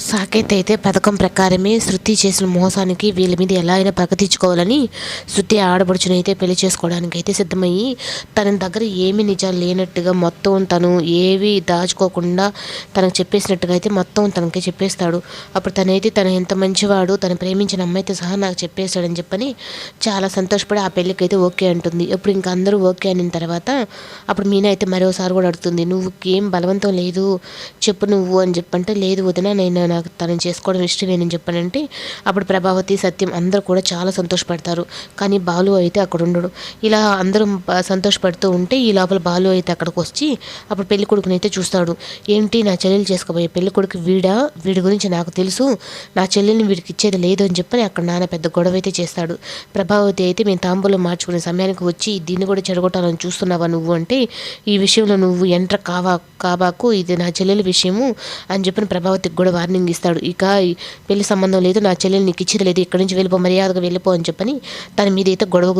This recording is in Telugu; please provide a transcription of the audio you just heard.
సాకేత్ అయితే పథకం ప్రకారమే శృతి చేసిన మోసానికి వీళ్ళ మీద ఎలా అయినా పగ తీర్చుకోవాలని శృతి ఆడబడుచుని అయితే పెళ్ళి చేసుకోవడానికి అయితే సిద్ధమయ్యి తన దగ్గర ఏమీ నిజాలు లేనట్టుగా మొత్తం తను ఏవి దాచుకోకుండా తనకు చెప్పేసినట్టుగా అయితే మొత్తం తనకి చెప్పేస్తాడు. అప్పుడు తనైతే తను ఎంత మంచివాడు తను ప్రేమించిన అమ్మాయితో సహా నాకు చెప్పేస్తాడని చెప్పని చాలా సంతోషపడి ఆ పెళ్ళికి అయితే ఓకే అంటుంది. ఇప్పుడు ఇంకా అందరూ ఓకే అయిన తర్వాత అప్పుడు మీనా అయితే మరోసారి కూడా అడుగుతుంది నువ్వు ఏం బలవంతం లేదు చెప్పు నువ్వు అని చెప్పంటే లేదు వదిన నేను నాకు తనని చేసుకోవడం ఇష్టం నేను చెప్పానంటే అప్పుడు ప్రభావతి సత్యం అందరూ కూడా చాలా సంతోషపడతారు. కానీ బాలు అయితే అక్కడ ఉండడు. ఇలా అందరూ సంతోషపడుతూ ఉంటే ఈ లోపల బాలు అయితే అక్కడికి వచ్చి అప్పుడు పెళ్ళి కొడుకుని అయితే చూస్తాడు. ఏంటి నా చెల్లెలు చేసుకోబోయే పెళ్ళి కొడుకు వీడా? వీడి గురించి నాకు తెలుసు. నా చెల్లెల్ని వీడికి ఇచ్చేది లేదు అని చెప్పని అక్కడ నాన్న పెద్ద గొడవ అయితే చేస్తాడు. ప్రభావతి అయితే మేము తాంబూలం మార్చుకునే సమయానికి వచ్చి దీన్ని కూడా చెడగొట్టాలని చూస్తున్నావా నువ్వు అంటే ఈ విషయంలో నువ్వు ఎంటర్ కావా కాబాకు ఇది నా చెల్లెల విషయము అని చెప్పిన ప్రభావతికి కూడా వార్నింగ్ ఇస్తాడు. ఇక పెళ్ళి సంబంధం లేదు నా చెల్లెలు నీకు ఇచ్చేది లేదు ఇక్కడి నుంచి వెళ్ళిపో మర్యాదగా వెళ్ళిపో అని చెప్పని తన మీద అయితే గొడవ